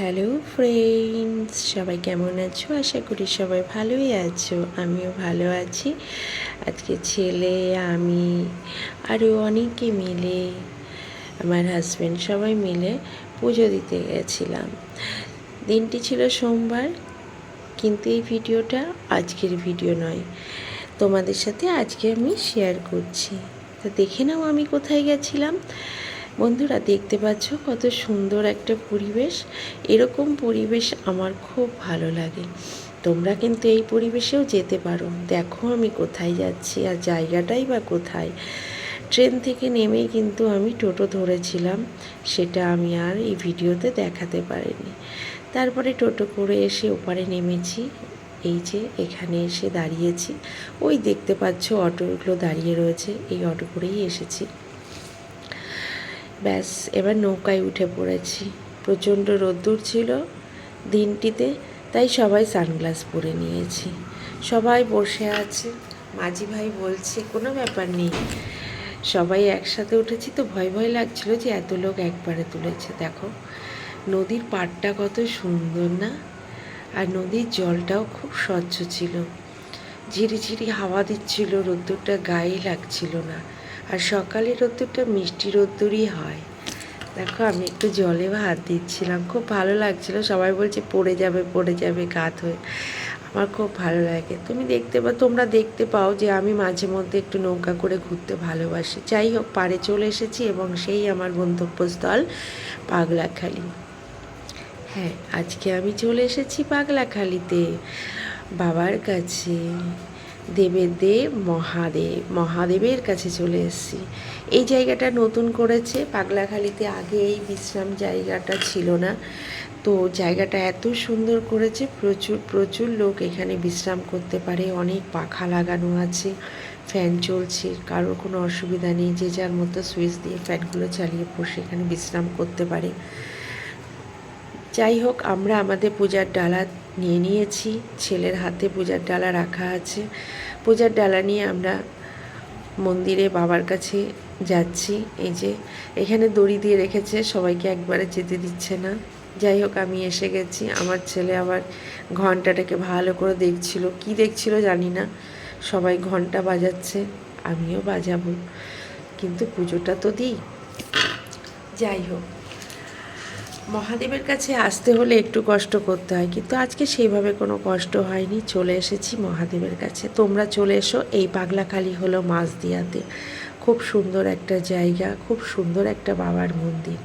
Hello friends, সবাই কেমন আছো? আশা করি সবাই ভালোই আছো, আমিও ভালো আছি। আজকে ছেলে, আমি আরও অনেকে মিলে, আমার হাজব্যান্ড সবাই মিলে পুজো দিতে গেছিলাম। দিনটি ছিল সোমবার, কিন্তু এই ভিডিওটা আজকের ভিডিও নয়। তোমাদের সাথে আজকে আমি শেয়ার করছি। তো দেখে নাও আমি কোথায় গেছিলাম। বন্ধুরা দেখতে পাচ্ছ কত সুন্দর একটা পরিবেশ। এরকম পরিবেশ আমার খুব ভালো লাগে। তোমরা কিন্তু এই পরিবেশেও যেতে পারো। দেখো আমি কোথায় যাচ্ছি আর জায়গাটাই বা কোথায়। ট্রেন থেকে নেমেই কিন্তু আমি টোটো ধরেছিলাম, সেটা আমি আর এই ভিডিওতে দেখাতে পারিনি। তারপরে টোটো করে এসে ওপারে নেমেছি। এই যে এখানে এসে দাঁড়িয়েছি। ওই দেখতে পাচ্ছ অটোগুলো দাঁড়িয়ে রয়েছে। এই অটো করেই এসেছি। ব্যাস, এবার নৌকায় উঠে পড়েছি। প্রচণ্ড রোদ্দুর ছিল দিনটিতে, তাই সবাই সানগ্লাস পরে নিয়েছি। সবাই বসে আছে। মাঝি ভাই বলছে, কোনো ব্যাপার নেই। সবাই একসাথে উঠেছি তো ভয় ভয় লাগছিল যে এত লোক একবারে তুলেছে। দেখো, নদীর পাড়টা কত সুন্দর না? আর নদীর জলটাও খুব স্বচ্ছ ছিল। ঝিরিঝিরি হাওয়া দিচ্ছিল, রোদ্দুরটা গায়ে লাগছিল না। আর সকালে রোদ্দুরটা মিষ্টি রোদ্দুরই হয়। দেখো, আমি একটু জলে হাত দিচ্ছিলাম। খুব ভালো লাগছিল। সবাই বলছে, পড়ে যাবে পড়ে যাবে, কাত হয়ে। আমার খুব ভালো লাগে। তুমি দেখতে পা, তোমরা দেখতে পাও যে আমি মাঝে মধ্যে একটু নৌকা করে ঘুরতে ভালোবাসি। যাই হোক, পাড়ে চলে এসেছি এবং সেই আমার গন্তব্যস্থল, পাগলাখালি। হ্যাঁ আজকে আমি চলে এসেছি পাগলাখালিতে বাবার কাছে। দেবের দেব মহাদেব, মহাদেবের কাছে চলে এসেছি। এই জায়গাটা নতুন করেছে, পাগলাখালিতে আগে এই বিশ্রাম জায়গাটা ছিল না। তো জায়গাটা এত সুন্দর করেছে, প্রচুর প্রচুর লোক এখানে বিশ্রাম করতে পারে, অনেক পাখা লাগানো আছে, ফ্যান চলছে, কারোর কোনো অসুবিধা নেই, যে যার মতো সুইচ দিয়ে ফ্যানগুলো চালিয়ে বসে এখানে বিশ্রাম করতে পারে। যাই হোক, আমরা আমাদের পূজার ডালা নিয়ে নিয়েছি। ছেলের হাতে পূজার ডালা রাখা আছে। পূজার ডালা নিয়ে আমরা মন্দিরে বাবার কাছে যাচ্ছি। এই যে এখানে দড়ি দিয়ে রেখেছে, সবাইকে একবারে যেতে দিচ্ছে না। যাই হোক, আমি এসে গেছি। আমার ছেলে আবার ঘন্টাটাকে ভালো করে দেখছিল। কি দেখছিল জানি না। সবাই ঘণ্টা বাজাচ্ছে, আমিও বাজাবো। কিন্তু পুজোটা তো দিই। যাই হোক মহাদেবের কাছে আসতে হলে একটু কষ্ট করতে হয়, কিন্তু আজকে সেইভাবে কোনো কষ্ট হয়নি, চলে এসেছি মহাদেবের কাছে। তোমরা চলে এসো, এই পাগলাখালি হলো মাঝদিয়াতে খুব সুন্দর একটা জায়গা, খুব সুন্দর একটা বাবার মন্দির,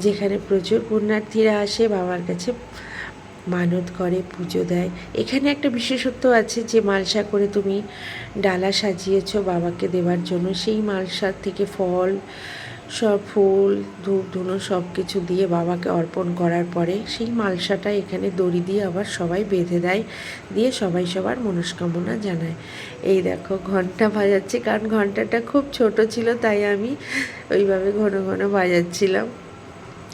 যেখানে প্রচুর পুণ্যার্থীরা আসে, বাবার কাছে মানত করে, পুজো দেয়। এখানে একটা বিশেষত্ব আছে যে, মালসা করে তুমি ডালা সাজিয়েছো বাবাকে দেওয়ার জন্য, সেই মালসার থেকে ফল সব ফুল, ধূপ, ধুনো সব কিছু দিয়ে বাবাকে অর্পণ করার পরে সেই মালসাটা এখানে দড়ি দিয়ে আবার সবাই বেঁধে দেয়, দিয়ে সবাই সবার মনস্কামনা জানায়। এই দেখো ঘণ্টা বাজাচ্ছে, কারণ ঘন্টাটা খুব ছোট ছিল, তাই আমি ওইভাবে ঘন ঘন বাজাচ্ছিলাম।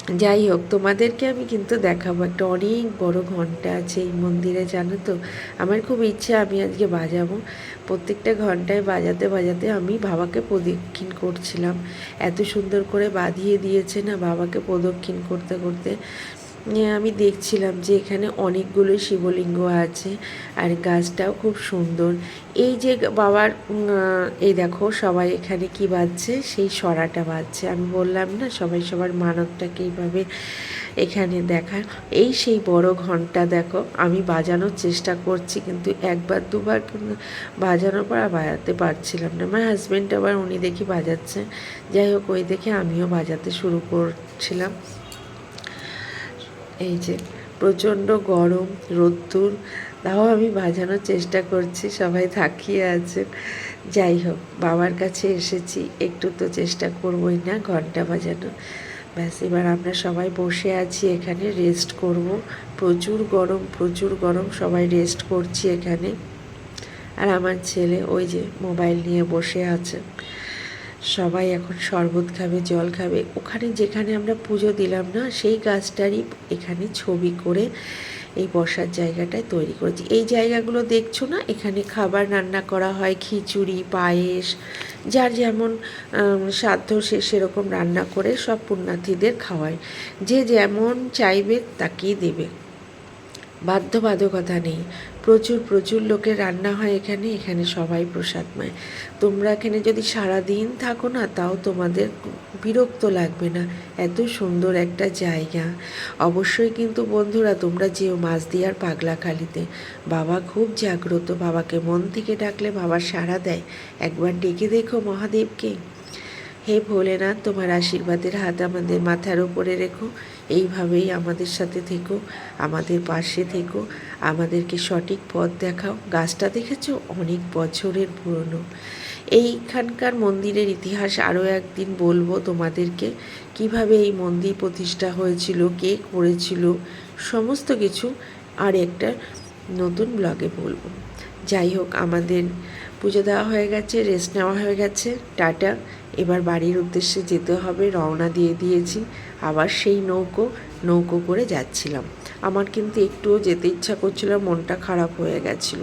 যাই হোক, তোমাদেরকে আমি কিন্তু দেখাবো একটা অনেক বড় ঘণ্টা আছে এই মন্দিরে, জানো তো? আমার খুব ইচ্ছে আমি আজকে বাজাবো। প্রত্যেকটা ঘন্টায় বাজাতে বাজাতে আমি বাবাকে প্রদক্ষিণ করছিলাম। এত সুন্দর করে বাঁধিয়ে দিয়েছে না বাবাকে প্রদক্ষিণ করতে করতে। আমি দেখছিলাম যে এখানে অনেকগুলো শিবলিঙ্গ আছে আর গাছটাও খুব সুন্দর। এই যে বাবার এই দেখো সবাই এখানে কি বাজছে? সেই সরাটা বাজছে। আমি বললাম, না, সবাই সবার মানবটাকে এইভাবে এখানে দেখা এই সেই বড় ঘণ্টা দেখো, আমি বাজানোর চেষ্টা করছি কিন্তু একবার, দুবার বাজানোর পর বাজাতে পারছিলাম না। আমার হাজব্যান্ড আবার উনি দেখি বাজাচ্ছে। যাই হোক, ওই দেখে আমিও বাজাতে শুরু করছিলাম। এই যে প্রচণ্ড গরম, রোদ্দুর, তাও আমি বাজানোর চেষ্টা করছি, সবাই থাকিয়ে আছে। যাই হোক, বাবার কাছে এসেছি, একটু তো চেষ্টা করবই না, ঘণ্টা বাজানো। ব্যাস, এবার আমরা সবাই বসে আছি এখানে রেস্ট করব। প্রচুর গরম প্রচুর গরম, সবাই রেস্ট করছি এখানে। আর আমার ছেলে ওই যে মোবাইল নিয়ে বসে আছে। সবাই এখন শরবত খাবে, জল খাবে। ওখানে যেখানে আমরা পুজো দিলাম না, সেই গাছটারই এখানে ছবি করে এই বসার জায়গাটায় তৈরি করেছি। এই জায়গাগুলো দেখছ না? এখানে খাবার রান্না করা হয়, খিচুড়ি, পায়েস, যার যেমন সাধ্য সে সেরকম রান্না করে সব পুণ্যার্থীদের খাওয়ায়। যে যেমন চাইবে তাকেই দেবে। বাধ্যবাধকতা নেই। প্রচুর প্রচুর লোকের রান্না হয় এখানে এখানে সবাই প্রসাদ প্রসাদময় তোমরা এখানে যদি সারা দিন থাকো না, তাও তোমাদের বিরক্ত লাগবে না। এত সুন্দর একটা জায়গা। অবশ্যই কিন্তু বন্ধুরা, তোমরা যেও মাছ মাঝদিয়ার পাগলাখালিতে বাবা খুব জাগ্রত, বাবাকে মন থেকে ডাকলে বাবা সাড়া দেয়। একবার ডেকে দেখো মহাদেবকে। হে ভোলেনাথ, তোমার আশীর্বাদের হাত আমাদের মাথার উপরে রেখো। এইভাবেই আমাদের সাথে থেকো, আমাদের পাশে থেকো, আমাদেরকে সঠিক পথ দেখাও। গাছটা দেখেছ? অনেক বছরের পুরনো। এইখানকার মন্দিরের ইতিহাস আরও একদিন বলব তোমাদেরকে। কীভাবে এই মন্দির প্রতিষ্ঠা হয়েছিল, কে করেছিল, সমস্ত কিছু আর একটা নতুন ব্লগে বলব। যাই হোক, আমাদের পুজো দেওয়া হয়ে গেছে রেস্ট নেওয়া হয়ে গেছে। টাটা। এবার বাড়ির উদ্দেশ্যে যেতে হবে, রওনা দিয়ে দিয়েছি। আবার সেই নৌকো নৌকো করে যাচ্ছিলাম। আমার কিন্তু একটুও যেতে ইচ্ছা করছিল মনটা খারাপ হয়ে গেছিল।